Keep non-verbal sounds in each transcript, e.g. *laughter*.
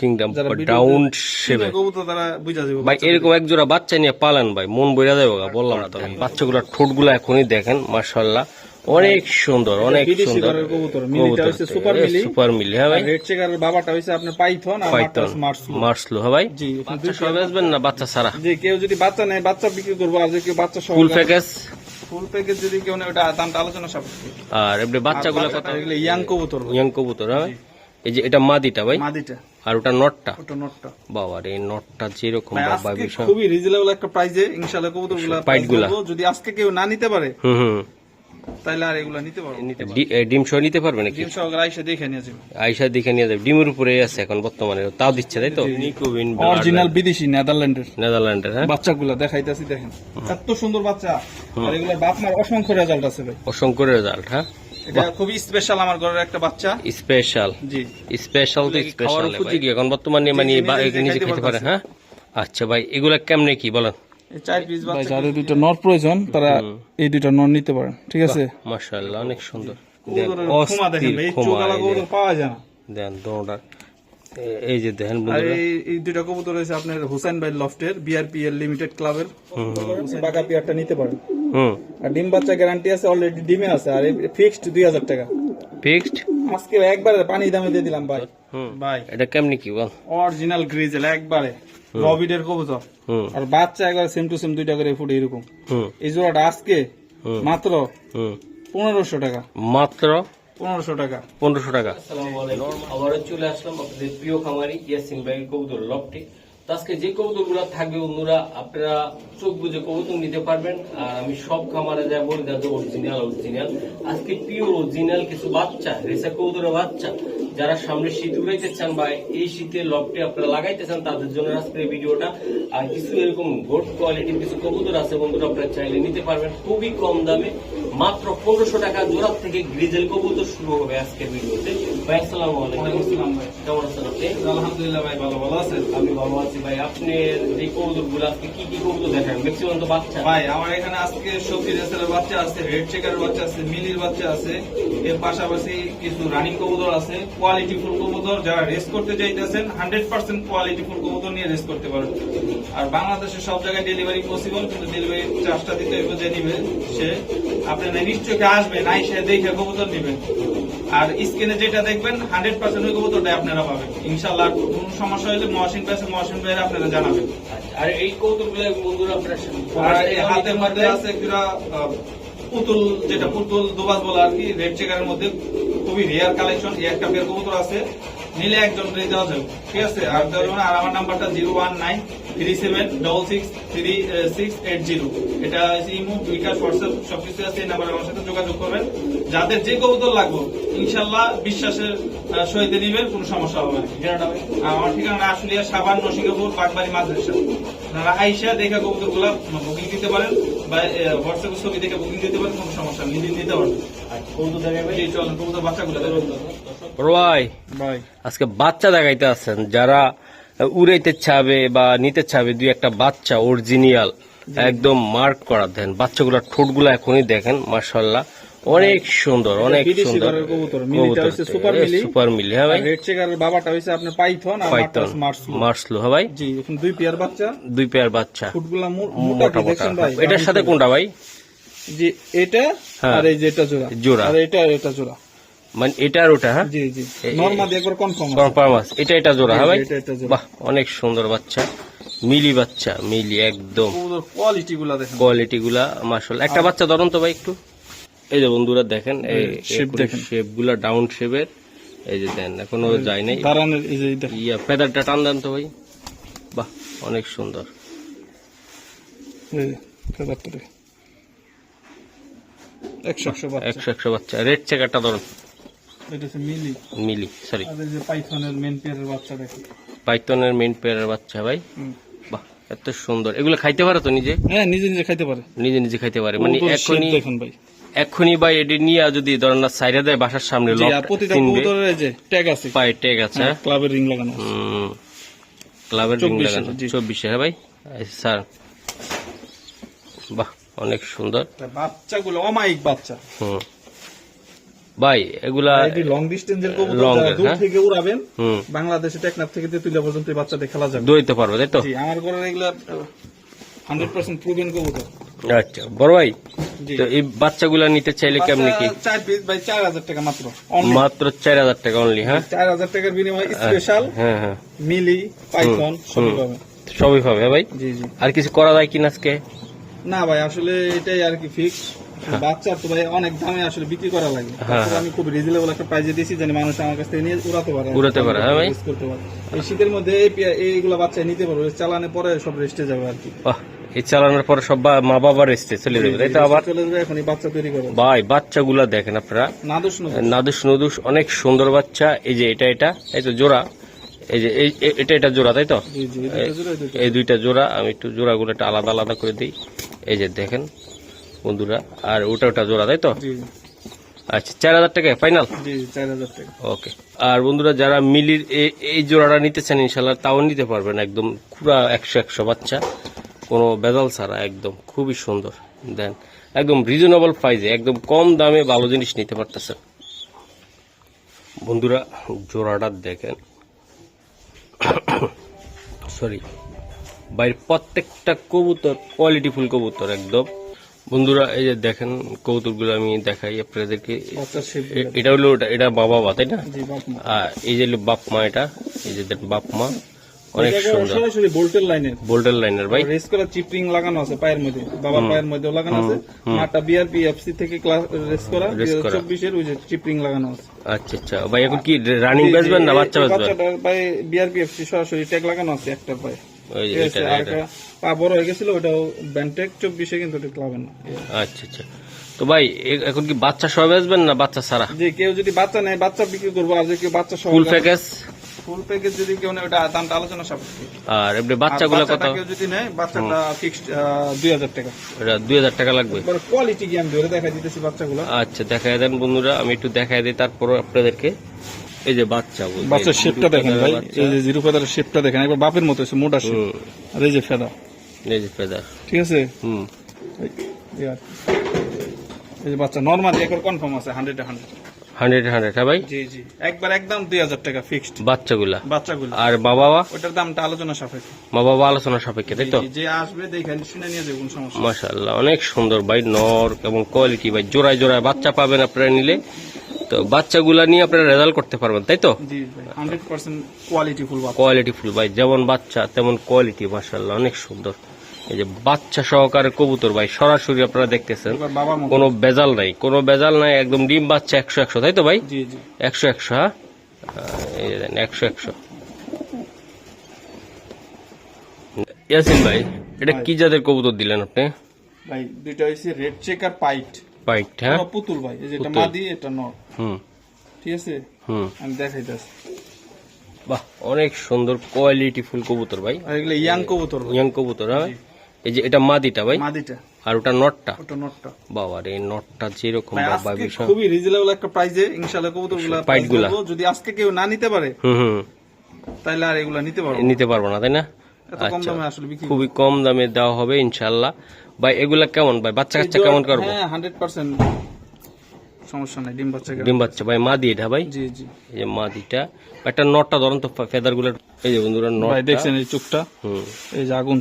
Kingdom down শেপে ভাই এরকম এক জোড়া বাচ্চা নিয়ে পালেন ভাই মন বইরা যাবে বললাম না বাচ্চাগুলোর ঠোঁটগুলো এখনই দেখেন মার্শাল্লাহ অনেক সুন্দর অনেক সুন্দর। সুপার মিলি সুপার মিলি হ্যাঁ ভাই। রেড চেকারের বাবাটা আপনার পাইথন আর মার্সলো মার্সলো হ্যাঁ ভাই। জি বাচ্চা সব আসবেন না বাচ্চা সারা যে কেউ যদি বাচ্চা নেয় বাচ্চা বিক্রি করব আর যদি কেউ বাচ্চা সহ ফুল প্যাকেজ ফুল প্যাকেজ যদি কেউ নেয় ওটা দামটা আলোচনা সাপেক্ষে। আর এমনি বাচ্চাগুলো কত? এগুলো ইয়াং কবুতর। ইয়াং কবুতর হ্যাঁ এই যে এটা মাদিটা ভাই? মাদিটা। আর ওটা নটটা? ওটা নটটা। বাবার এই নটটা যেরকম বাবা বিষয় খুবই রিজনেবল একটা প্রাইজে ইনশাআল্লাহ কবুতরগুলা Fight যদি আজকে কেউ না নিতে পারে হুম হুম। তাহলে আর এগুলা নিতে পারব এ, ডিম সহ নিতে পারবে নাকি? ডিম সহকারে আইসা দেখে নিয়ে যাবে। আইসা দেখে নিয়ে যাবে। ডিমের উপরে আছে এখন বর্তমানে তাও দিচ্ছে তাই তো? নিকোবিন অরিজিনাল বিদেশি নেদারল্যান্ডের। নেদারল্যান্ডের হ্যাঁ? বাচ্চাগুলা দেখাইতেছি দেখেন। এত সুন্দর বাচ্চা। আর এগুলোর বাপ মার অসংখ্য রেজাল্ট আছে ভাই। অসংখ্য রেজাল্ট হ্যাঁ? এটা খুবই স্পেশাল আমার ঘরের একটা বাচ্চা। স্পেশাল। জি। স্পেশাল তো স্পেশাল কি এখন বর্তমানে মানে নিজে খেতে পারে হ্যাঁ? আচ্ছা ভাই এগুলা কেমনে কি বলেন? এই চার পিস বাচ্চা যাদের দুইটা নর প্রয়োজন তারা এই দুইটা নর নিতে পারেন ঠিক আছে? মাশাআল্লাহ অনেক সুন্দর। পাওয়া যায় না। দেন এ- এই যে দেখেন এই দুইটা কবুতর রয়েছে আপনার হুসাইন ভাই লফটের বিআরপিএল লিমিটেড ক্লাবের। বাঘা পিয়ারটা নিতে পারেন। হুম। আর ডিম বাচ্চা গ্যারান্টি আছে অলরেডি ডিমে আছে আর ফিক্সড দুই হাজার টাকা। ফিক্সড আজকে একবারে পানি দামে দিয়ে দিলাম ভাই। হুম। ভাই। এটা কেমনে কি বল? অরিজিনাল গ্রিজেল একবারে। রবিডের কবুতর। হুম। আর বাচ্চা একবার সেম টু সেম দুইটা করে ফুটে এরকম। হুম। এই জোড়াটা আজকে মাত্র হুম। পনেরোশো টাকা। মাত্র পনেরোশো টাকা। পনেরোশো টাকা। আবারও চলে আসলাম আপনাদের প্রিয় খামারি ইয়াসিন ভাই কবুতর লফটে তো আজকে যে কবুতরগুলা থাকবে বন্ধুরা আপনারা চোখ বুঝে কবুতর নিতে পারবেন। আর আমি সব খামারে যা বলি যাতে অরিজিনাল অরিজিনাল আজকে পিওর অরিজিনাল কিছু বাচ্চা রেসা কবুতরের বাচ্চা যারা সামনে শীত উড়াইতে চান বা এই শীতে লফটে আপনারা লাগাইতে চান তাদের জন্য আজকে এই ভিডিওটা। আর কিছু এরকম গোড কোয়ালিটির কিছু কবুতর আছে বন্ধুরা আপনারা চাইলে নিতে পারবেন। খুবই কম দামে মাত্র পনেরোশো টাকা জোড়ার থেকে গ্রিজেল কবুতর শুরু হবে আজকের ভিডিওতে। ভাই আসসালামু আলাইকুম। আসসালাম ভাই। কেমন আছেন আপনি? আলহামদুলিল্লাহ ভাই ভালো ভালো আছেন। আমি ভালো আছি। ভাই, আপনি এই কবুতর আজকে কি কি কবুতর দেখেন ম্যাক্সিমাম তো বাচ্চা। ভাই, আমার এখানে আজকে সবজি রেসেলের বাচ্চা আছে রেড চেকারের বাচ্চা আছে, মিলির বাচ্চা আছে, এর পাশাপাশি কিছু রানিং কবুতর আছে কোয়ালিটি ফুল কবুতর। যারা রেস করতে চাইতেছেন হান্ড্রেড পার্সেন্ট কোয়ালিটি ফুল কবুতর নিয়ে রেস করতে পারেন আর বাংলাদেশের সব জায়গায় ডেলিভারি পসিবল কিন্তু ডেলিভারি দিতে যে নিবে সে। আপনি নিশ্চয়ই আসবেন, আইসে দেখে কবুতর নিবেন। আর স্ক্রিনে যেটা দেখবেন হান্ড্রেড পার্সেন্ট ওই কবুতরটাই আপনারা পাবেন। ইনশাল্লাহ কোনো সমস্যা হলে মহাসিন পাশে মহাসিন ভাইয়ের আপনারা জানাবেন। আর এই বন্ধুরা আপনারা হাতের মধ্যে আছে একটা পুতুল যেটা পুতুল দুবাস বলে আর কি রেড চেকারের মধ্যে খুবই রেয়ার কালেকশন এই একটা পেয়ার কবুতর আছে নিলে একজন দেওয়া যাবে। ঠিক আছে? আর ধরুন আর আমার নাম্বারটা zero one nine three seven double six three six eight zero এটা হচ্ছে ইমো বিকাশ হোয়াটসঅ্যাপ সবকিছু আছে এই নাম্বারে আমার সাথে যোগাযোগ করবেন। যাদের যে কবুতর লাগবে ইনশাল্লাহ বিশ্বাসের সহিত নিবেন কোনো সমস্যা হবে না। আমার ঠিকানা আশুলিয়া সাবান নসিকাপুর বাগবাড়ি মাদ্রাসা। আপনারা আইসা দেখে কবুতরগুলা বুকিং দিতে পারেন বা হোয়াটসঅ্যাপে ছবি দেখে বুকিং দিতে পারেন কোনো সমস্যা নেই। নিজে নিতে পারবেন। কবুতর বাচ্চাগুলো ভাই আজকে বাচ্চা দেখাইতে আছেন যারা উড়াইতে চাবে বা নিতে চাবে দুই একটা বাচ্চা অরিজিনাল একদম মার্ক করা। দেন বাচ্চাগুলোর ঠোঁটগুলো এখনই দেখেন মার্শাল্লাহ অনেক সুন্দর অনেক সুন্দর। সুপার মিলি হ্যাঁ ভাই? রেড চেকারের বাবাটা হচ্ছে আপনার পাইথন আর মার্টাস মার্সলো মার্সলো হ্যাঁ ভাই? জি এখন দুই পেয়ার বাচ্চা। দুই পেয়ার বাচ্চা। ফুটগুলা মোটা দেখছেন ভাই? এটার সাথে কোনটা ভাই? জি এটা হ্যাঁ। আর এই যে এটা জোড়া। জোড়া। আর এটা আর এটা জোড়া। মানে এটা আর ওটা হ্যাঁ? জি জি। এ- একবার কনফার্ম কনফার্ম আছে। এটা এটা জোড়া হ্যাঁ ভাই? বাহ অনেক সুন্দর বাচ্চা। মিলি বাচ্চা মিলি একদম। কোয়ালিটি গুলা দেখেন। কোয়ালিটি গুলা মার্শাল একটা বাচ্চা ধরুন তো ভাই একটু। এই যে বন্ধুরা দেখেন এই শেপগুলা ডাউন শেপের এই যে দেন এখনও যায় নাই। দাঁড়ানোর এই যে ইয়া ফেদারটা টান দেন তো ভাই। বাহ অনেক সুন্দর। একশো একশো বাচ্চা। রেড চেকারটা ধরুন। এটা হচ্ছে মিলি। মিলি সরি আর এই যে পাইথনের মেন পেয়ারের বাচ্চা দেখেন পাইথনের মেইন পেয়ারের বাচ্চা ভাই। বাহ এত সুন্দর। এগুলো খাইতে পারে তো নিজে? হ্যাঁ নিজে নিজে খাইতে পারে। নিজে নিজে খাইতে পারে। মানে এখনই দেখেন ভাই। এখনই ভাই এটি নিয়ে যদি ধরেন না সাইডে দেয় বাসার সামনে প্রতিটা কবুতরের যে ট্যাগ আছে। পায়ে টেক আছে হ্যাঁ, ক্লাবের রিং লাগানো। ক্লাবের রিং 24 লাগানো। চব্বিশে হ্যাঁ ভাই? স্যার। বাহ অনেক সুন্দর। বাচ্চাগুলো অমায়িক বাচ্চা। হুম। ভাই এগুলা লং ডিস্টেন্সের কবুতর দূর হ্যাঁ? থেকে উড়াবেন বাংলাদেশে টেকনাফ থেকে তেতুলিয়া পর্যন্ত বাচ্চাদের খেলা যাবে। দৌড়িতে পারবে তাই তো? জি আমার এগুলা প্রুভেন কবুতর। আচ্ছা বড় ভাই তো এই বাচ্চাগুলা নিতে চাইলে কেমনি কি? চার পিস হাজার টাকা মাত্র মাত্র চার হাজার টাকা অনলি হ্যাঁ? টাকার বিনিময়ে স্পেশাল হ্যাঁ হ্যাঁ। মিলি পাইথন সবই পাবে। ভাই? জি জি। আর কিছু করা যায় কিনা আজকে? না ভাই আসলে এটাই আর কি ফিক্স বাচ্চা তো ভাই অনেক দামে আসলে বিক্রি করা লাগে। হ্যাঁ, আমি খুব রিজনেবল একটা প্রাইজে দিয়েছি জানি মানুষ আমার কাছ থেকে নিয়ে উড়াতে পারে। উড়াতে পারে, হ্যাঁ ভাই? করতে পারে। এই শীতের মধ্যে এই এইগুলা বাচ্চা নিতে পারবে। চালানে পরে সব রেস্টে যাবে আর কি। এই চালানোর পরে সব মা বাবার এসছে চলে যাবে তাই তো আবার? চলে যাবে এখন এই বাচ্চা তৈরি করে। ভাই বাচ্চাগুলা দেখেন আপনারা। না নাদুস। নদুস অনেক সুন্দর বাচ্চা। এই যে এটা এটা এই তো জোড়া। এই যে এই এটা এটা জোড়া তাই তো? এই দুইটা জোড়া। আমি একটু জোড়াগুলো একটু আলাদা আলাদা করে দিই। এই যে দেখেন বন্ধুরা। আর ওটা ওটা জোড়া তাই তো? আচ্ছা চার হাজার টাকা। Final okay. আর বন্ধুরা যারা মিলির এই জোড়াটা নিতে চান ইনশাল্লাহ তাও নিতে পারবেন একদম পুরা একশো একশো বাচ্চা। কোনো বেজাল ছাড়া একদম। খুবই সুন্দর। দেন একদম রিজনেবল প্রাইসে একদম কম দামে ভালো জিনিস নিতে পারতেছেন। বন্ধুরা জোড়াটা দেখেন। *coughs* সরি বাইরের প্রত্যেকটা কবুতর কোয়ালিটিফুল কবুতর একদম। বন্ধুরা এই যে দেখেন কবুতরগুলো আমি দেখাই আপনাদেরকে। এ- এটা হলো এটা বাবা মা তাই না? আর এই যে বাপ মা এটা এই যে বাপ মা অনেক সুন্দর। সরাসরি বোল্টের লাইনের বোল্ডার লাইনের ভাই। রেস করা চিপরিং লাগানো আছে পায়ের মধ্যে বাবার পায়ের মধ্যে লাগানো আছে। মাটা বিআরপি এফসি থেকে ক্লাস রেস করা Race করা। চব্বিশের ওই যে চিপরিং লাগানো আছে। আচ্ছা আচ্ছা। ভাই এখন কি রানিং বেচবেন না বাচ্চা বেচবেন পায়ে বিআরপি এফসি সরাসরি ট্যাগ লাগানো আছে একটা পায়ে। ওই যে ঠিক এটা আছে আর পা বড় হয়ে গেছিল ওটাও ব্যান্টেক চব্বিশে কিন্তু ওটা ক্লাবেন না। আচ্ছা আচ্ছা। তো ভাই এখন কি বাচ্চা সহ বেচবেন না বাচ্চা সারা যে কেউ যদি বাচ্চা নেয় বাচ্চা বিক্রি করব আর যে কেউ বাচ্চা সহ ফুল প্যাকেজ ফুল প্যাকেজ যদি কেউ নেয় ওটা দামটা আলোচনা সাপেক্ষে। আর এমনি বাচ্চাগুলো কত বাচ্চাটা কেউ যদি নেয় বাচ্চাটা ফিক্সড টাকা। এটা টাকা লাগবে? কোয়ালিটি কি আমি ধরে দেখা দিতেছি বাচ্চাগুলো। আচ্ছা দেখায় দেন বন্ধুরা আমি একটু দেখায় দিই তারপর আপনাদেরকে। এই যে বাচ্চা বাচ্চার শেপটা দেখেন ভাই এই যে জিরো ফেদারের শেপটা দেখেন একবার বাপের মতো হচ্ছে মোটা শেপ আর এই যে ফেদা এই যে ফেদার। ঠিক আছে? হুম। এই- যে বাচ্চা নর্মালি একবার কনফার্ম আছে হান্ড্রেড হান্ড্রেড হান্ড্রেড হান্ড্রেড হ্যাঁ ভাই? জি জি। একবার একদম দুই হাজার টাকা ফিক্সড বাচ্চাগুলা? বাচ্চাগুলো। আর বাবা ওটার দামটা আলোচনা সাপেক্ষে। মা বাবা আলোচনা সাপেক্ষে তাই তো? যে আসবে দেখেন শুনে নিয়ে যাবে সমস্যা মাশাল্লাহ অনেক সুন্দর ভাই নর এবং কোয়ালিটি ভাই। জোড়ায় জোড়ায় বাচ্চা পাবেন আপনারা নিলে। তো বাচ্চাগুলা নিয়ে আপনারা রেজাল্ট করতে পারবেন তাই তো? কোয়ালিটি ফুল ভাই যেমন বাচ্চা তেমন কোয়ালিটি মাশাল্লাহ অনেক সুন্দর। এই যে বাচ্চা সহকারে কবুতর ভাই সরাসরি আপনারা দেখতেছেন কোনো বেজাল নাই কোনো বেজাল নাই একদম ডিম বাচ্চা একশো একশো তাই তো ভাই? একশো একশো হ্যাঁ? এই যে দেন, একশো একশো। ইয়াসিন ভাই এটা কি জাতের কবুতর দিলেন আপনি? ভাই দুইটা হয়েছে রেড চেকার পাইট পাইট পুতুল ভাই এই যে মাদি এটা নর। হুম। ঠিক আছে? হুম। আমি দেখাইতেছি। বাহ অনেক সুন্দর কোয়ালিটি ফুল কবুতর ভাই। আর এগুলো ইয়াং কবুতর ইয়াং কবুতর হ্যাঁ? এই যে এটা মাদিটা ভাই। মাদিটা। আর ওটা নটটা। ওটা নটটা। বাবা রে নটটা যেরকম বাবা খুবই রিজনেবল একটা প্রাইজে ইনশাআল্লাহ কবুতর। যদি আজকে কেউ না নিতে পারে হুম হুম। তাহলে আর এগুলা নিতে পারব না। নিতে পারব না তাই না? আচ্ছা। খুবই কম দামে দেওয়া হবে ইনশাল্লাহ ভাই এগুলা কেমন ভাই? বাচ্চা কাচ্চা কেমন করব? হ্যাঁ হান্ড্রেড পার্সেন্ট সমস্যা নাই ডিম বাচ্চা ডিম বাচ্চা। ভাই মাদি এটা ভাই? জি জি। এই যে মাদিটা। একটা নটটা ধরুন তো ফেদার এই যে বন্ধুরা ভাই দেখছেন এই চোখটা হুম। এই যে আগুন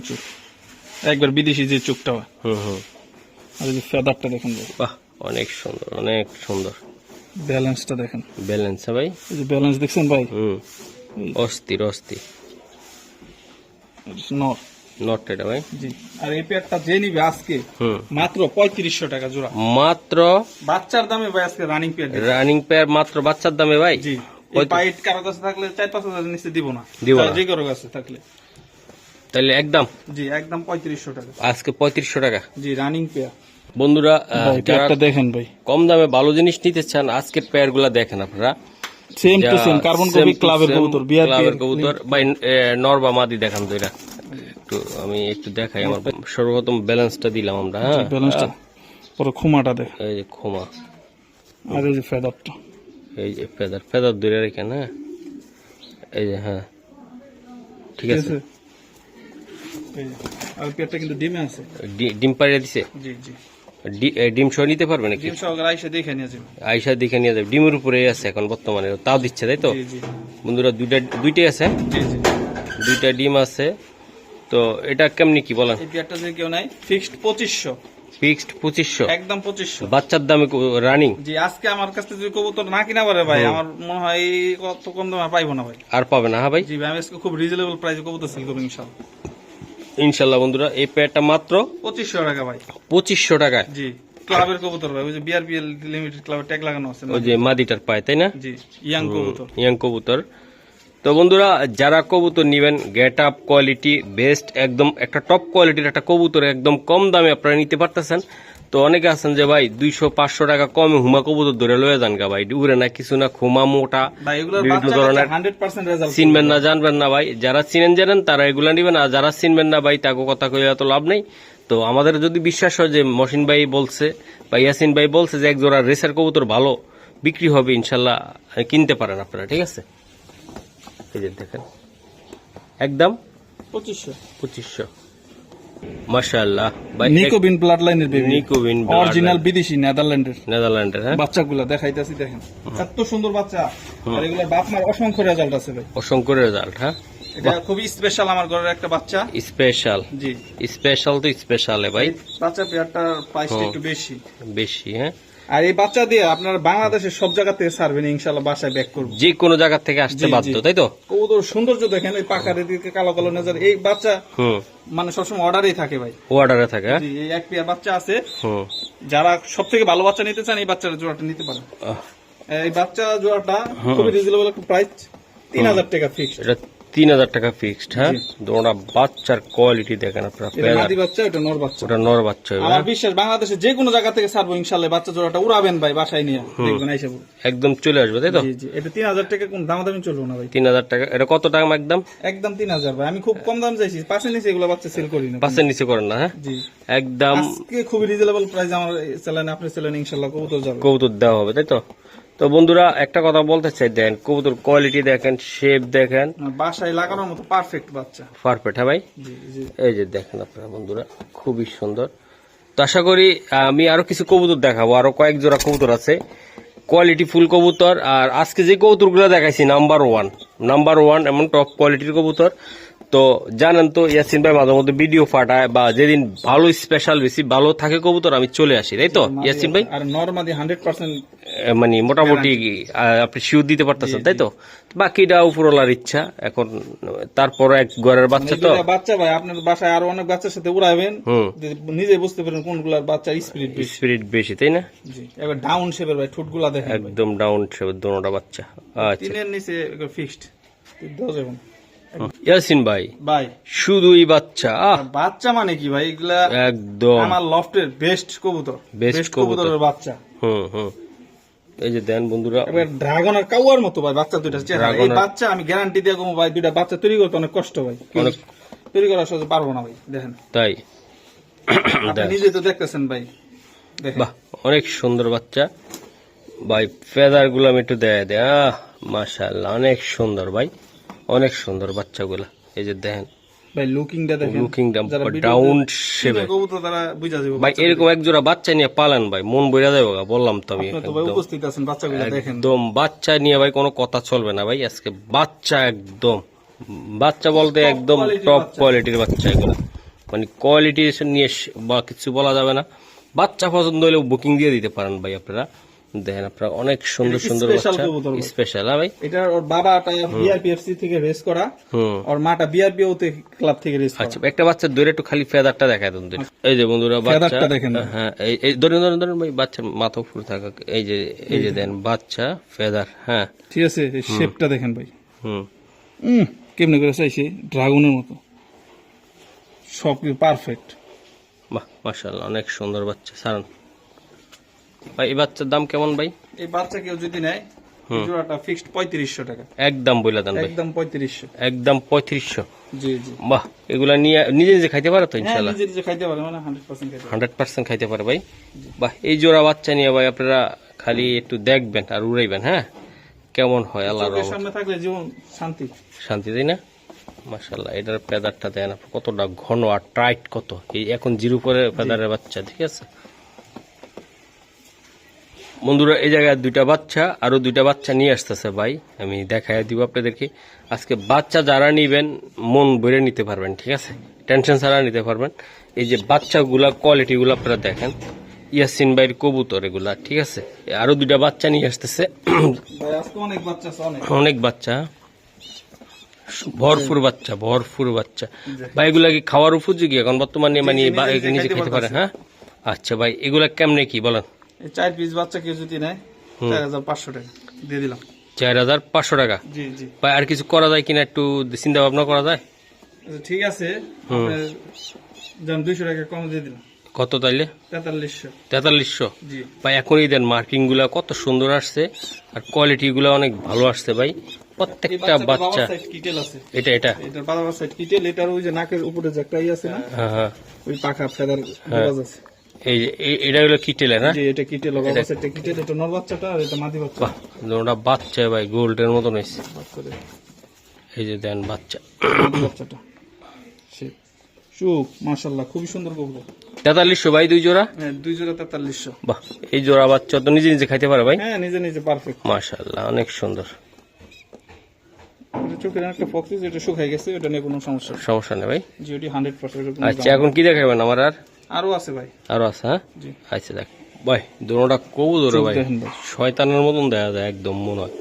একবার বিদেশি যে হুম হুম। আর এই ফেদারটা দেখেন বাহ অনেক সুন্দর অনেক সুন্দর। ব্যালেন্সটা দেখেন। ব্যালেন্স ভাই। এই যে ব্যালেন্স দেখছেন ভাই? হুম। অস্থির অস্থির। নর নট এটা ভাই? জি। আর এই পেয়ারটা যে নিবে আজকে মাত্র পঁয়ত্রিশশো টাকা জোড়া। মাত্র? বাচ্চার দামে ভাই আজকে রানিং পেয়ার রানিং পেয়ার মাত্র বাচ্চার দামে ভাই? জি। পাইট কারও কাছে থাকলে চার পাঁচ হাজার নিচে দিব না। দিব না। যে কারও কাছে থাকলে। তাহলে একদম? জি একদম পঁয়ত্রিশশো টাকা। আজকে পঁয়ত্রিশশো টাকা। জি রানিং পেয়ার বন্ধুরা দেখেন ভাই। কম দামে ভালো জিনিস নিতে চান আজকের পেয়ারগুলা দেখেন আপনারা। Same to same carbon copy ক্লাবের কবুতর বিআর ক্লাবের কবুতর। ভাই এ, নর বা মাদি দেখান তো এটা। একটু আমি একটু দেখাই আমার সর্বপ্রথম ব্যালেন্সটা দিলাম আমরা হ্যাঁ? ব্যালেন্সটা। পরে খুমাটা দেখ এই যে ক্ষমা আর এই যে ফেদারটা। এই যে ফেদার ফেদার দূরে রেখেন হ্যাঁ? এই যে হ্যাঁ। ঠিক আছে। আর পেয়ারটা কিন্তু ডিমে আছে। ডিম পাড়িয়ে দিছে? জি জি। ডিম সহ নিতে পারবে নাকি? ডিম সহকারে আইসে দেখে নিয়ে যাবে। আইসা দেখে নিয়ে যাবে। ডিমের উপরে আছে এখন বর্তমানে তাও দিচ্ছে তাই তো? বন্ধুরা দুইটা দুইটাই আছে? দুইটা ডিম আছে। তো এটা কেমনি কি বলেন? যদি কেউ নাই ফিক্সড পঁচিশশো। ফিক্সড পঁচিশশো? একদম পঁচিশশো। বাচ্চার দামে রানিং জি আজকে আমার কাছ থেকে যদি কবুতর না কিনা পারে ভাই আমার মনে হয় কত কম দামে আর পাইবো না ভাই। আর পাবে না হ্যাঁ ভাই? জি ভাই আমি আজকে খুব রিজনেবল প্রাইসে কবুতর সেল করব ইনশাল্লাহ বন্ধুরা এই পেয়ারটা মাত্র পঁচিশশো টাকা ভাই। পঁচিশশো টাকা জি ক্লাবের কবুতর ভাই ওই যে বিআরপিএল লিমিটেড ক্লাবের ট্যাগ লাগানো আছে ওই যে মাদিটার পায় তাই না? জি ইয়াং কবুতর। ইয়াং কবুতর। তো বন্ধুরা যারা কবুতর নিবেন গেট আপ কোয়ালিটি বেস্ট একদম একটা টপ কোয়ালিটির একটা কবুতর একদম কম দামে আপনারা নিতে পারতেছেন। তো অনেকে আছেন যে ভাই দুইশো পাঁচশো টাকা কমে হুমা কবুতর ধরে লয়ে যান গা ভাই। উড়ে না কিছু না খুমা মোটা বিভিন্ন ধরনের চিনবেন না জানবেন না ভাই। যারা চিনেন জানেন তারা এগুলা নিবেন আর যারা চিনবেন না ভাই তাকে কথা কইয়া তো লাভ নেই। তো আমাদের যদি বিশ্বাস হয় যে মসিন ভাই বলছে বা ইয়াসিন ভাই বলছে যে এক জোড়া রেসার কবুতর ভালো বিক্রি হবে ইনশাল্লাহ কিনতে পারেন আপনারা। ঠিক আছে? এই যে দেখেন। একদম? পঁচিশশো। পঁচিশশো। মাশাআল্লাহ। ভাই নিকোবিন ব্লাড লাইনের বেবি নিকোবিন অরিজিনাল বিদেশি নেদারল্যান্ডের। নেদারল্যান্ডের হ্যাঁ? বাচ্চাগুলা দেখাইতেছি দেখেন। এত সুন্দর বাচ্চা। আর এগুলোর বাপ মার অসংখ্য রেজাল্ট আছে ভাই। অসংখ্য রেজাল্ট হ্যাঁ? এটা খুবই স্পেশাল আমার ঘরের একটা বাচ্চা। স্পেশাল জি। স্পেশাল তো স্পেশাল ভাই। বাচ্চা পেয়ারটার প্রাইসটা একটু বেশি। বেশি হ্যাঁ? আর এই বাচ্চা দিয়ে আপনার বাংলাদেশের সব জায়গা থেকে সারবেন ইনশাল্লাহ বাসায় ব্যাক করব। যে কোনো জায়গা থেকে আসতে বাধ্য। তাই তো? কবুতর সৌন্দর্য দেখেন এই পাখার দিকে কালো কালো নজর। এই বাচ্চা মানে সবসময় অর্ডারেই থাকে ভাই। ওয়ার্ডারে থাকে হ্যাঁ? এই এক পেয়ার বাচ্চা আছে। যারা সব থেকে ভালো বাচ্চা নিতে চান এই বাচ্চার জোড়াটা নিতে পারেন। এই বাচ্চা জোড়াটা খুবই রিজনেবল একটা প্রাইস তিন হাজার টাকা ফিক্সড তিন হাজার টাকা ফিক্সড হ্যাঁ? ওটা বাচ্চার কোয়ালিটি দেখেন আপনারা বাচ্চা নর বাচ্চা। ওটা নর বাচ্চা আমার হ্যাঁ? বিশ্বাস বাংলাদেশে যে কোনো জায়গা থেকে ছাড়বো ইনশাল্লাহ বাচ্চা জোড়াটা উড়াবেন ভাই বাসায় নিয়ে। দেখবেন আইসা একদম চলে আসবে তাই তো? এটা তিন হাজার টাকা কোন দামাদামি চলবো না ভাই? তিন হাজার টাকা এটা কত টাকা একদম? একদম তিন হাজার ভাই। আমি খুব কম দাম চাইছি পাশে নিচে এগুলো বাচ্চা সেল করি না। পাঁচের নিচে করেন না হ্যাঁ? একদম খুবই রিজনেবল প্রাইস আমার চ্যানেল আপনি চ্যানেল ইনশাল্লাহ কবুতর যাবে। কবুতর দেওয়া হবে তাই তো? তো বন্ধুরা একটা কথা বলতে চাই দেন কবুতর কোয়ালিটি দেখেন শেপ দেখেন। বাসায় লাগানোর মতো পারফেক্ট বাচ্চা। পারফেক্ট হ্যাঁ ভাই? এই যে দেখেন আপনারা বন্ধুরা খুবই সুন্দর। তো আশা করি আমি আরও কিছু কবুতর দেখাবো আরও কয়েক জোড়া কবুতর আছে। কোয়ালিটি ফুল কবুতর আর আজকে যে কবুতরগুলো দেখাইছি নাম্বার ওয়ান নাম্বার ওয়ান এমন টপ কোয়ালিটির কবুতর। তো জানেন তো ইয়াসিন ভাই মাঝে মধ্যে ভিডিও ফাটায় বা যেদিন ভালো স্পেশাল বেশি ভালো থাকে কবুতর আমি চলে আসি তাই তো? ইয়াসিন ভাই? আর পার্সেন্ট এ, মানে মোটামুটি আপনি শিওর দিতে পারতেছেন তাই তো? বাকিটা উপরওয়ালার ইচ্ছা এখন তারপর এক ঘরের বাচ্চা তো। বাচ্চা ভাই আপনার বাসায় আরও অনেক বাচ্চার সাথে উড়াবেন নিজে বুঝতে পারেন কোনগুলার বাচ্চার স্পিরিট বেশি। স্পিরিট বেশি তাই না? জি এবার ডাউন শেপের ভাই ঠোঁটগুলা দেখেন একদম ডাউন শেপের দোনোটা বাচ্চা। আচ্ছা। তিনের নিচে ফিক্সড না। ইয়াসিন ভাই ভাই। শুধুই বাচ্চা বাচ্চা মানে কি ভাই? এগুলা একদম। আমার লফটের বেস্ট কবুতর। বেস্ট কবুতর। কবুতরের বাচ্চা। হুম হুম। এই যে দেন বন্ধুরা। এবার ড্রাগনের কাউয়ার মতো ভাই বাচ্চা দুইটা এই বাচ্চা আমি গ্যারান্টি দিয়ে কমো ভাই দুইটা বাচ্চা তৈরি করতে অনেক কষ্ট ভাই। অনেক তৈরি করা সহজে পারব না ভাই দেখেন। তাই। আপনি নিজে তো দেখতেছেন ভাই। বাহ অনেক সুন্দর বাচ্চা। ভাই ফেদারগুলো আমি একটু দেয় দেয়। আহ অনেক সুন্দর ভাই। অনেক সুন্দর বাচ্চাগুলা। এই যে দেখেন। ভাই লুকিংটা দেখেন। লুকিং ডাউন তে- শেপে কবুতর তারা বুঝা যাবে ভাই এরকম এক জোড়া বাচ্চা নিয়ে পালান ভাই মন বইরা যাবে বললাম তো আমি তো ভাই একদম। উপস্থিত আছেন বাচ্চাগুলো দেখেন। একদম বাচ্চা নিয়ে ভাই কোনো কথা চলবে না ভাই আজকে বাচ্চা একদম। বাচ্চা বলতে একদম টপ কোয়ালিটির বাচ্চা। এগুলো। মানে কোয়ালিটি নিয়ে বা কিছু বলা যাবে না। বাচ্চা পছন্দ হলে বুকিং দিয়ে দিতে পারেন ভাই আপনারা। দেখেন আপনারা অনেক সুন্দর সুন্দর বাচ্চা। স্পেশাল হ্যাঁ ভাই? এটা ওর বাবাটা বিআরপিএফসি থেকে রেস করা। হুম। আর মাটা বিআরপিও তে ক্লাব থেকে রেস করা। আচ্ছা একটা বাচ্চা ধরে একটু খালি ফেদারটা দেখায় দেন। এই যে বন্ধুরা বাচ্চা। দেখেন। হ্যাঁ এই এই ধরেন ধরেন ধরেন ভাই বাচ্চার মাথা ফুল থাকা এই যে এই যে দেন বাচ্চা ফেদার হ্যাঁ। ঠিক আছে শেপটা দেখেন ভাই। হুম। উম, কেমনে করে চাইছে? ড্রাগনের মতো। সব পারফেক্ট বাহ মাশাআল্লাহ অনেক সুন্দর বাচ্চা সারান ভাই এই বাচ্চার দাম কেমন ভাই? এই বাচ্চা কেউ যদি নেয় জোড়াটা ফিক্সড পঁয়ত্রিশশো টাকা। একদম বইলা দেন ভাই। একদম পঁয়ত্রিশশো। একদম পঁয়ত্রিশশো। জি জি। বাহ এগুলা নিয়ে নিজে নিজে খাইতে পারে তো নিজে নিজে খাইতে পারে মানে হান্ড্রেড পার্সেন্ট খাইতে পারে। হান্ড্রেড পার্সেন্ট খাইতে পারে ভাই। বাহ এই জোড়া বাচ্চা নিয়ে ভাই আপনারা খালি একটু দেখবেন আর উড়াইবেন হ্যাঁ? কেমন হয় আল্লাহ সামনে থাকলে জীবন শান্তি। শান্তি তাই না? মাশাল্লাহ এটার পেদারটা দেন আপনি কতটা ঘন আর টাইট কত। এই এখন জিরো করে পেদারের বাচ্চা ঠিক আছে? বন্ধুরা এই জায়গায় দুইটা বাচ্চা আরও দুইটা বাচ্চা নিয়ে আসতেছে ভাই। আমি দেখাই দিব আপনাদেরকে। আজকে বাচ্চা যারা নিবেন মন ভরে নিতে পারবেন ঠিক আছে? টেনশন ছাড়া নিতে পারবেন। এই যে বাচ্চাগুলা কোয়ালিটিগুলো আপনারা দেখেন। ইয়াসিন ভাইয়ের কবুতর এগুলা ঠিক আছে? আরও দুইটা বাচ্চা নিয়ে আসতেছে। অনেক বাচ্চা অনেক। অনেক বাচ্চা। ভরপুর বাচ্চা ভরপুর বাচ্চা। ভাই এগুলা কি খাওয়ার উপযোগী? এখন বর্তমানে মানে নিজে খেতে পারে হ্যাঁ? আচ্ছা ভাই এগুলা কেমনে কি বলেন? চার পিস বাচ্চা কেউ যদি নেয় চার হাজার পাঁচশো টাকা। দিয়ে দিলাম। চার হাজার পাঁচশো টাকা? জি জি। ভাই আর কিছু করা যায় কিনা একটু চিন্তা ভাবনা করা যায়? আচ্ছা, ঠিক আছে। দুইশো টাকা কম দিয়ে দিলাম। কত তাইলে? তেতাল্লিশশো। ভাই এখনই দেন মার্কিংগুলা কত সুন্দর আসছে। আর কোয়ালিটি গুলা অনেক ভালো আসছে ভাই। প্রত্যেকটা বাচ্চা। এটা এটা। এটার সাইড কিটেল এটার ওই যে নাকের উপরে যে একটা আছে না? হ্যাঁ হ্যাঁ। ওই পাখা ফেদার হ্যাঁ। আছে। এই এটা হলো কিটেলে না জি এটা কিটেল বাবার সাইডটা কিটেল এটা নর বাচ্চাটা আর এটা মাদি বাচ্চা। বাচ্চা ভাই গোল্ডের এই যে দেন বাচ্চা। বাচ্চাটা। খুবই সুন্দর তেতাল্লিশশো ভাই দুই জোড়া? হ্যাঁ দুই জোড়া তেতাল্লিশশো। বাহ এই জোড়া বাচ্চা তো নিজে নিজে খাইতে পারে ভাই? হ্যাঁ নিজে নিজে পারফেক্ট মাশাল্লাহ অনেক সুন্দর। চোখের একটা ফক্সিস এটা শুকাই গেছে এটা নিয়ে কোনো সমস্যা নেই। সমস্যা নেই ভাই। জি ওটি হান্ড্রেড পার্সেন্ট আচ্ছা এখন কি দেখাবেন আমার আর? আরও আছে ভাই। আরও আছে হ্যাঁ? আচ্ছা দেখ। ভাই দুটা কবু ধরে ভাই। শয়তানের মতন দেখা যায় একদম মনে হয়।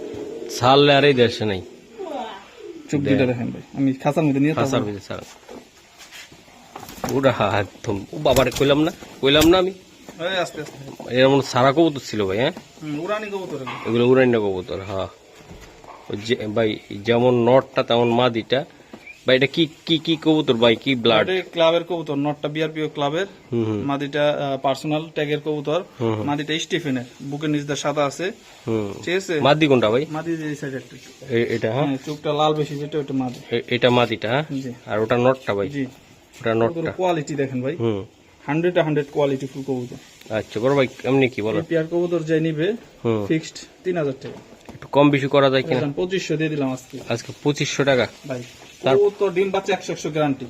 ছাড়লে আর এই দেশে নেই। চোখ দুইটা দেখেন ভাই। আমি খাঁচার মধ্যে নিয়ে হাসার ভিতরে ছাড়। ওটা একদম। ও বাবারে কইলাম না? কইলাম না আমি? এরকম সারা কবুতর ছিল ভাই হ্যাঁ? উড়ানি কবুতর এগুলো। এগুলো কবুতর হ্যাঁ যে ভাই যেমন নটটা তেমন মাদিটা। ভাই এটা কি কি কি কবুতর ভাই? কি ব্লাড ক্লাবের কবুতর নটটা বিআরপিও ক্লাবের মাদিটা পার্সোনাল ট্যাগের কবুতর। মাদিটা স্টিফেনের বুকের নিচ সাদা আছে। ঠিক আছে? মাদি কোনটা ভাই? মাদি যে এই সাইড একটা। এটা হ্যাঁ? হ্যাঁ চোখটা লাল বেশি যেটা ওটা মাদি। এটা মাদিটা হ্যাঁ? আর ওটা নটটা ভাই? জি। ওটা নটটা। কোয়ালিটি দেখেন ভাই। হুম। হান্ড্রেড হান্ড্রেড কোয়ালিটি ফুল কবুতর। আচ্ছা বড় ভাই এমনি কি বলো? পেয়ার কবুতর যে নিবে ফিক্সড তিন হাজার টাকা। একটু কম বেশি করা যায় কিনা? পঁচিশশো দিয়ে দিলাম আজকে। আজকে পঁচিশশো টাকা। ভাই। ডিম বাচ্চা গ্যারান্টি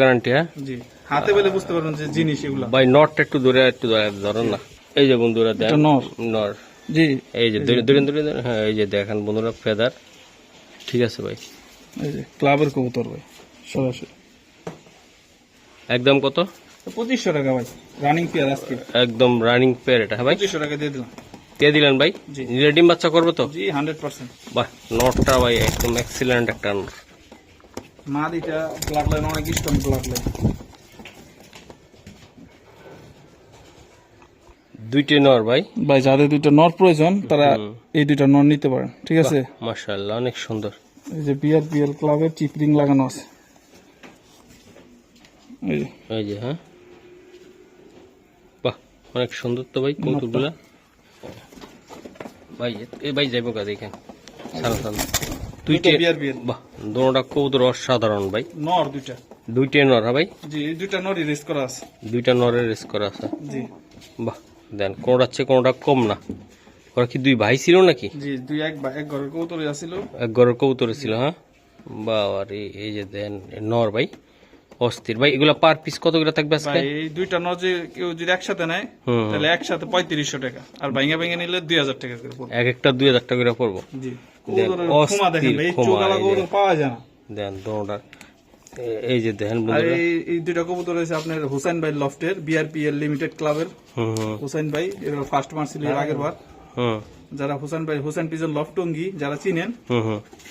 গ্যারান্টি হ্যাঁ? জি। হাতে পেলে বুঝতে পারবেন যে জিনিস এগুলো। ভাই নটটা একটু ধরে একটু ধরেন না। এই যে বন্ধুরা নর। নর। জি। এই যে হ্যাঁ এই যে দেখেন বন্ধুরা ফেদার ঠিক আছে ভাই। এই যে ক্লাবের কবুতর ভাই সরাসরি। একদম কত? পঁচিশশো টাকা ভাই রানিং পেয়ার আজকে। একদম রানিং পেয়ার এটা হ্যাঁ ভাই? পঁচিশশো টাকা দিয়ে দিলাম। দিয়ে দিলেন ভাই। ডিম বাচ্চা করব তো? জি হান্ড্রেড পার্সেন্ট বাহ নটটা ভাই একদম এক্সিলেন্ট একটা মাদিটা ব্লাড লাইন অনেক স্ট্রং ব্লাড লাইন দুইটি নর ভাই। ভাই যাদের দুইটা নর প্রয়োজন তারা এই দুইটা নর নিতে পারেন ঠিক আছে? মাশাআল্লাহ অনেক সুন্দর। এই যে বিআর বিএল ক্লাবের চিপরিং লাগানো আছে। এই যে। হ্যাঁ। বাহ অনেক সুন্দর তো ভাই কৌতুকগুলা। ভাই এই ভাই যাইব কা দেখেন। সারা সারা। দুইটে বাহ। দোনোটা কবুতর অসাধারণ ভাই। নর দুইটা। দুইটে নর হ্যাঁ ভাই? জি দুইটা নরই রেস করা আছে। দুইটা নরের রেস করা আছে। জি। বাহ দেন কোনটা চেয়ে কোনটা কম না। ওরা কি দুই ভাই ছিল নাকি? জি দুই এক এক ঘরের কৌতরে আছিল। এক ঘরের কবুতর ছিল হ্যাঁ? বাবা রে এই যে দেন নর ভাই। অস্থির। ভাই এগুলা পার পিস কত করে থাকবে আজকে? এই দুইটা যে কেউ যদি একসাথে নেয় তাহলে একসাথে পঁয়ত্রিশশো টাকা। আর ভাইঙ্গা ভাইঙ্গা নিলে দুই হাজার টাকা করে পড়বে। এক একটা দুই হাজার টাকা করে পড়ব। জি। ক্ষমা দেখেন ভাই এই যে। কবুতর পাওয়া যায় না। দেন দোনোটা। এই যে দেখেন বন্ধুরা। এই দুইটা কবুতর হয়েছে আপনার হুসাইন ভাই লফটের বিআরপিএল লিমিটেড ক্লাবের হুসাইন ভাই এর ফার্স্ট মার্চ ছিল এর আগের বার। হুম। যারা হুসাইন ভাই হুসাইন পিজন লফটঙ্গি যারা চিনেন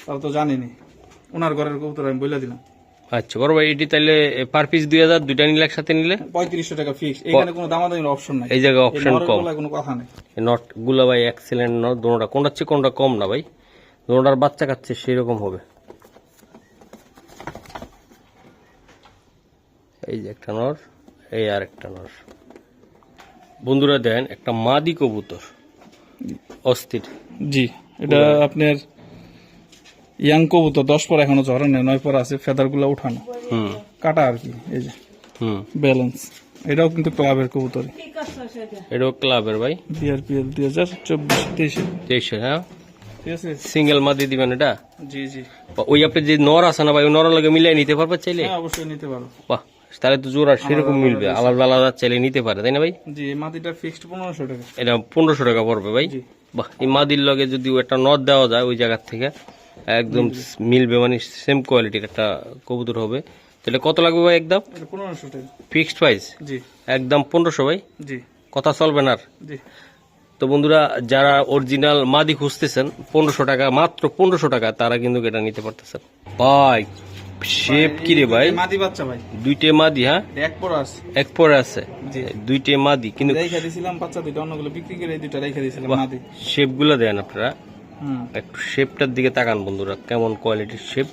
তারা তো জানেনি ওনার ঘরের কবুতর আমি বলে দিলাম। আচ্ছা বড় ভাই এটি তাহলে পার পিস দুই হাজার দুইটা নিলে একসাথে নিলে? পঁয়ত্রিশশো টাকা ফিক্স এখানে কোনো দামাদামির অপশন নাই। এই জায়গায় অপশন কম। কোনো কথা নেই। নটগুলা ভাই এক্সেলেন্ট নট দোনোটা কোনটা চেয়ে কোনটা কম না ভাই? দোনোটার বাচ্চা কাচ্ছে সেরকম হবে। এই যে একটা নর এই আর একটা নর। বন্ধুরা দেন একটা মাদি কবুতর। অস্থির। জি এটা আপনার ইয়াং কবুতর দশ পর এখনও ঝরে নেই নয় পর আছে ফেদারগুলা উঠানো কাটা আর কি এই যে। ব্যালেন্স। এটাও কিন্তু ক্লাবের কবুতর। এটাও ক্লাবের ভাই। বিআরপিএল দুই হাজার চব্বিশ তেইশে। তেইশে হ্যাঁ? সিঙ্গেল মাদি দিবেন এটা? জি জি। ওই আপনি যে নর আছে না ভাই ওই নর লাগে মিলিয়ে নিতে পারবে চাইলে? হ্যাঁ অবশ্যই নিতে পারো। বাহ তাহলে তো জোড়া সেরকম মিলবে আলাদা আলাদা চাইলে নিতে পারে তাই না ভাই? জি মাটিটা ফিক্সড পনেরোশো টাকা। এটা পনেরোশো টাকা পড়বে ভাই। বাহ এই মাদির লগে যদি একটা নদ দেওয়া যায় ওই জায়গার থেকে একদম মিলবে। মানে সেম কোয়ালিটির একটা কবুতর হবে। তাহলে কত লাগবে ভাই একদম? পনেরোশো ফিক্সড প্রাইস জি। একদম পনেরোশো ভাই? জি। কথা চলবে না জি। তো বন্ধুরা যারা অরিজিনাল মাদি খুঁজতেছেন পনেরোশো টাকা মাত্র পনেরোশো টাকা তারা কিন্তু এটা নিতে পারতেছেন। ভাই শেপ কি রে ভাই? মাদি বাচ্চা ভাই। দুইটে মাদি হ্যাঁ? এক পর আছে। এক পরে আছে? দুইটে মাদি কিন্তু রেখে দিয়েছিলাম বাচ্চা দুইটা অন্যগুলো বিক্রি করে দুইটা রেখে দিয়েছিলাম মাদি। শেপগুলো দেন আপনারা। একটু শেপটার দিকে তাকান বন্ধুরা কেমন কোয়ালিটির শেপ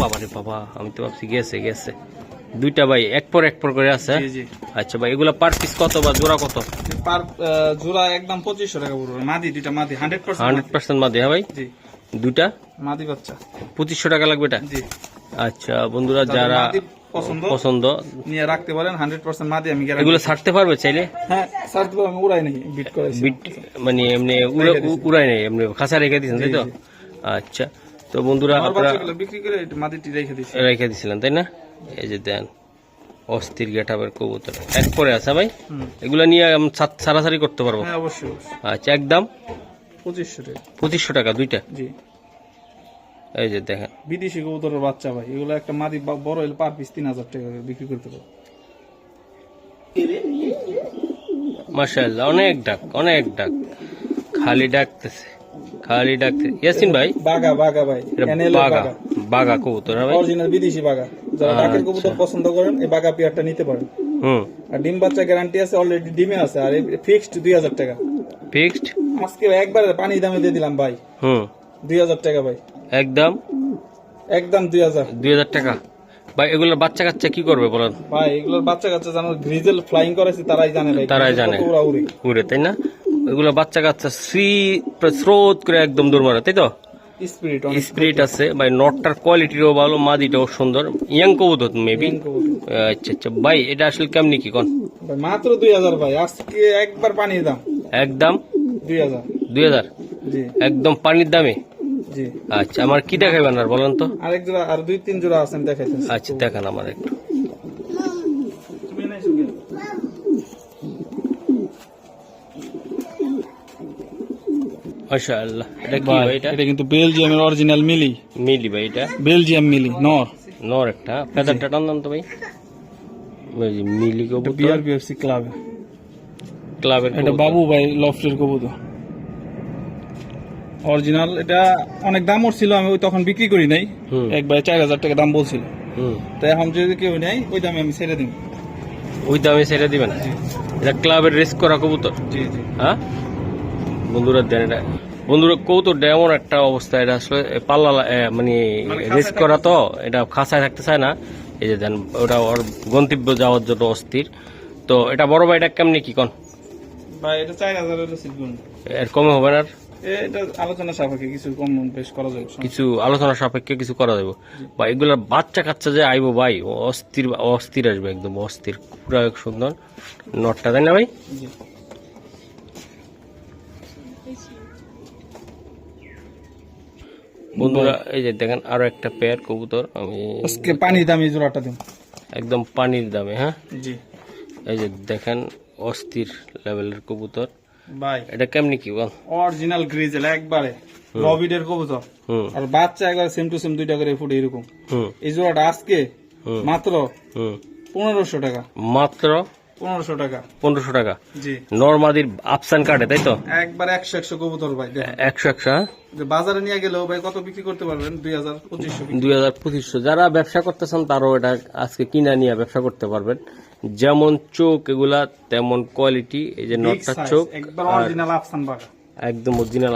বাবা রে বাবা আমি তো ভাবছি গেছে গেছে। দুইটা ভাই এক পর এক পর করে আছে হ্যাঁ? আচ্ছা ভাই এগুলা পার পিস কত বা জোড়া কত? পার জোড়া একদম পঁচিশশো টাকা পড়বে। মাদি দুইটা মাদি হান্ড্রেড পার্সেন্ট হান্ড্রেড পার্সেন্ট মাদি হ্যাঁ ভাই? জি। দুইটা? মাদি বাচ্চা। পঁচিশশো টাকা লাগবে এটা? জি। আচ্ছা বন্ধুরা যারা পছন্দ? পছন্দ। নিয়ে রাখতে পারেন হান্ড্রেড পার্সেন্ট মাদি আমি গ্যারান্টি এগুলো ছাড়তে পারবে চাইলে? হ্যাঁ স্যার তো আমি উড়াই নাকি বিট বিট মানে এমনি উড়াই নেই এমনি খাঁচা রেখে দিয়েছেন তাই তো? আচ্ছা তো বন্ধুরা আপনারা বিক্রি করে মাদিটি রেখে দিছি। রেখে দিয়েছিলেন তাই না? এই যে দেন অস্থির গেটাবের কবুতর। এক পরে আছে ভাই? এগুলো নিয়ে আমি ছাড়াছাড়ি করতে পারব? হ্যাঁ অবশ্যই অবশ্যই। আচ্ছা একদম? পঁচিশশো টাকা। পঁচিশশো টাকা দুইটা? জি। এই যে দেখেন। বিদেশি কবুতরের বাচ্চা ভাই এগুলো একটা মাদি বড় হলে পার পিস তিন হাজার টাকা করে বিক্রি করতে পারব। মাশাআল্লাহ অনেক ডাক অনেক ডাক। খালি ডাকতেছে খালি ডাকতেছে। ইয়াসিন ভাই? বাগা বাগা ভাই বাগা বাগা। কবুতর হ্যাঁ ভাই? অরিজিনাল বিদেশি বাগা। যারা ডাকের কবুতর পছন্দ করেন এই বাগা পেয়ারটা নিতে পারেন। হুম। আর ডিম বাচ্চা গ্যারান্টি আছে অলরেডি ডিমে আছে আর ফিক্সড দুই হাজার টাকা। ফিক্সড আজকে একবার পানি দামে দিয়ে দিলাম ভাই। হুম। দুই হাজার টাকা ভাই। একদম? একদম দুই হাজার। দুই হাজার টাকা। ভাই এগুলোর বাচ্চা কাচ্চা কি করবে বলেন? ভাই এগুলোর বাচ্চা কাচ্চা জানো গ্রিজেল ফ্লাইং করেছে তারাই জানে ভাই তারাই জানে। উড়া তাই না? এগুলো বাচ্চা কাচ্চা শ্রী স্রোত করে একদম দৌড় মারে তাই তো? স্পিরিট স্পিরিট আছে। ভাই নটটার কোয়ালিটিও ভালো মাদিটাও সুন্দর। ইয়াং কবুতর মেবি আচ্ছা আচ্ছা। ভাই এটা আসলে কেমনি কি কোন? ভাই মাত্র দুই হাজার ভাই আজকে একবার পানির দাম। একদম? দুই হাজার। দুই হাজার? জি। একদম পানির দামে? জি। আচ্ছা আমার কি দেখাবেন আর বলেন তো? আরেক জোড়া আর দুই তিন জোড়া আছেন দেখাইতেছি। আচ্ছা দেখান আমার একটু। এটা কি ভাই এটা? এটা কিন্তু বেলজিয়ামের অরিজিনাল মিলি। মিলি ভাই এটা? বেলজিয়াম মিলি নর। নর একটা। ফেদারটা টানলাম তো ভাই। ওই যে মিলি কবুতর। বিআরবিএফসি ক্লাব ক্লাবের এটা বাবু ভাই লফটের কবুতর। অরিজিনাল এটা অনেক দাম ছিল আমি ওই তখন বিক্রি করি নাই। হুম। এক ভাই চার হাজার টাকা দাম বলছিল। হুম। তো এখন যদি কেউ নেয় ওই দামে আমি ছেড়ে দিব। ওই দামে ছেড়ে দিবেন এটা ক্লাবের রেস করা কবুতর? জি জি। হ্যাঁ? বন্ধুরা দেন এটা। বন্ধুরা কৌতুকটা এমন একটা অবস্থা এটা আসলে পাল্লা মানে মানে রেস করা তো এটা খাঁচায় থাকতে চায় না। এই যে দেন ওটা ওর গন্তব্য যাওয়ার জন্য অস্থির। তো এটা বড় ভাই এটা কেমনি কি কন? ভাই এটা চার হাজার এর কমে হবে না আর? এটা আলোচনা সাপেক্ষে কিছু কম বেশ করা যাবে কিছু আলোচনা সাপেক্ষে কিছু করা যাবে। বা এগুলার বাচ্চা কাচ্চা যে আইবো ভাই অস্থির অস্থির আসবে একদম অস্থির। পুরা এক সুন্দর নটটা তাই না ভাই? বন্ধুরা এই যে দেখেন আরও একটা পেয়ার কবুতর আমি আজকে পানি দামি জোড়াটা দিন। একদম পানির দামে হ্যাঁ? জি। এই যে দেখেন অস্থির লেভেলের কবুতর। ভাই। এটা কেমনি কি বল। অরিজিনাল গ্রিজেল একবারে। রবিডের কবুতর। আর বাচ্চা একবার সেম টু সেম দুইটা করে ফুটে এরকম। এই জোড়াটা আজকে মাত্র পনেরোশো টাকা। মাত্র পনেরোশো টাকা। পনেরোশো টাকা। জি। নর্মাদির আপসান কাটে তাই তো? একবার একশো একশো কবুতর ভাই একশো একশো হ্যাঁ? বাজারে নিয়ে গেলেও ভাই কত বিক্রি করতে পারবেন? দুই হাজার পঁচিশশো দুই হাজার পঁচিশশো। যারা ব্যবসা করতেছেন তারাও এটা আজকে কিনা নিয়ে ব্যবসা করতে পারবেন। যেমন চোখ এগুলা তেমন কোয়ালিটি এই যে নটটা চোখ একদম অরিজিনাল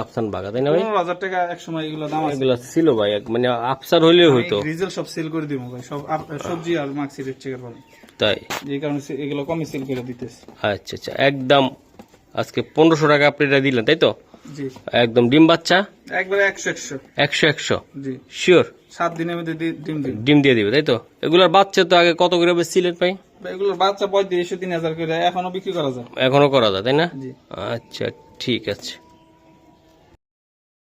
আফসান বাগা। তাই না ভাই? পনেরো হাজার টাকা এক সময় এগুলো দাম আছে। এগুলা ছিল ভাই মানে আফসার হইলেও হইতো। রিজেল সব সেল করে দিব ভাই সব সবজি আর মাক্সি রেট চেকের পাবেন তাই? যে কারণে এগুলো কমে সেল করে দিতেছে। আচ্ছা আচ্ছা একদম আজকে পনেরোশো টাকা আপনি এটা দিলেন তাই তো? জি। একদম ডিম বাচ্চা? একবার একশো একশো। একশো একশো? জি। শিওর সাত দিনের মধ্যে ডিম দিন ডিম দিয়ে দিবে তাই তো? এগুলোর বাচ্চা তো আগে কত করে বেচছিলেন ভাই? এগুলোর বাচ্চা পঁয়ত্রিশশো তিন হাজার করে এখনও বিক্রি করা যায়। এখনও করা যায় তাই না? আচ্ছা ঠিক আছে।